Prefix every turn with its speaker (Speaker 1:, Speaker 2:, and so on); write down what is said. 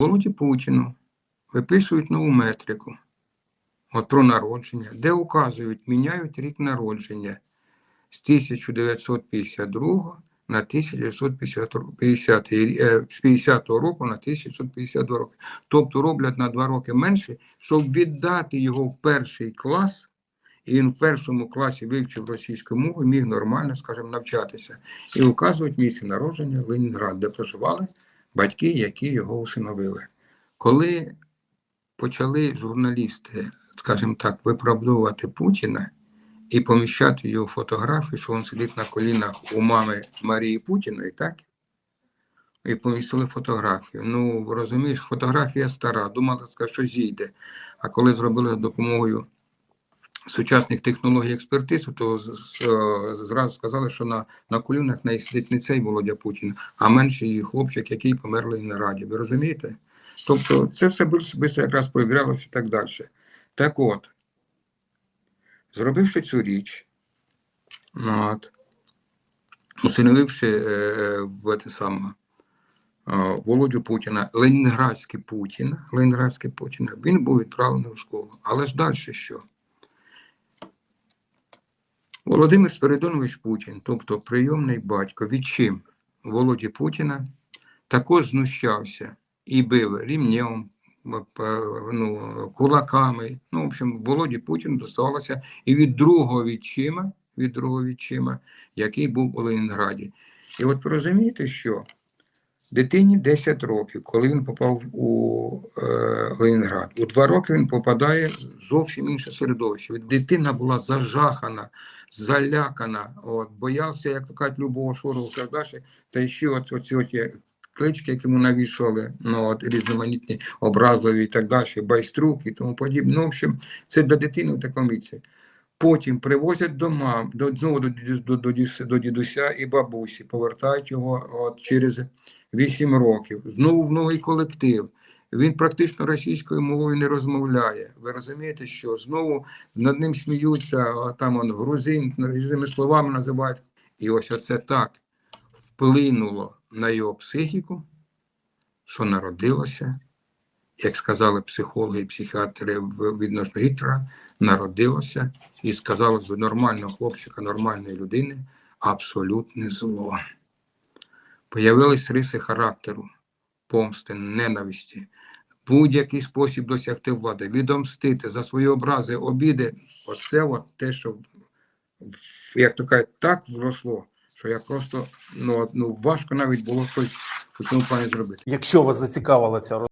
Speaker 1: Володі Путіну виписують нову метрику от про народження, де указують, міняють рік народження з 1952 на 1950 ро- 50, е, з 50 року на 1952 року. Тобто роблять на два роки менше, щоб віддати його в перший клас, і він в першому класі вивчив російську мову, міг нормально, скажімо, навчатися. І указують місце народження Ленінград, де проживали батьки, які його усиновили. Коли почали журналісти, скажімо так, виправдовувати Путіна і поміщати його фотографію, що він сидить на колінах у мами Марії Путіної, так? І помістили фотографію. Ну, розумієш, фотографія стара, думала, що зійде. А коли зробили допомогою сучасних технологій експертизи, то е, зразу сказали, що на, на колінах не сидить не цей Володя Путін, а менший хлопчик, який померли на раді. Ви розумієте? Тобто це все швидко якраз проявлялося і так далі. Так от, зробивши цю річ, от, усиновивши е, в те саме е, Володю Путіна, Ленінградський Путін, Ленінградський Путін, він був відправлений в школу. Але ж далі що? Володимир Спиридонович Путін, тобто прийомний батько, відчим Володі Путіна, також знущався і бив рівнем, ну, кулаками. Ну, в общем, Володі Путіну доставалося і від другого відчима, від другого відчима, який був у Ленінграді. І от розумієте, що дитині 10 років, коли він попав у е, Ленінград, у 2 роки він попадає зовсім інше середовище. Дитина була зажахана, залякана, от, боявся, як то кажуть, любого шору і так далі. Та ще от, оці от клички, які йому навішували, ну, от, різноманітні образливі і так далі, байструк і тому подібне. Ну, в общем, це для дитини в такому віці. Потім привозять до мам, до, знову до, до, до, дідуся- і бабусі, повертають його от, через 8 років, знову в новий колектив. Він практично російською мовою не розмовляє. Ви розумієте, що знову над ним сміються, там он грузин, різними словами називають. І ось оце так вплинуло на його психіку, що народилося, як сказали психологи і психіатри відносно Гітлера, народилося і сказали з нормального хлопчика, нормальної людини абсолютне зло. Появились риси характеру, помсти, ненависті, будь-який спосіб досягти влади, відомстити за свої образи, обіди. Оце от те, що, як то кажуть, так вросло, що я просто ну, ну, важко навіть було щось у цьому плані зробити.
Speaker 2: Якщо вас зацікавила ця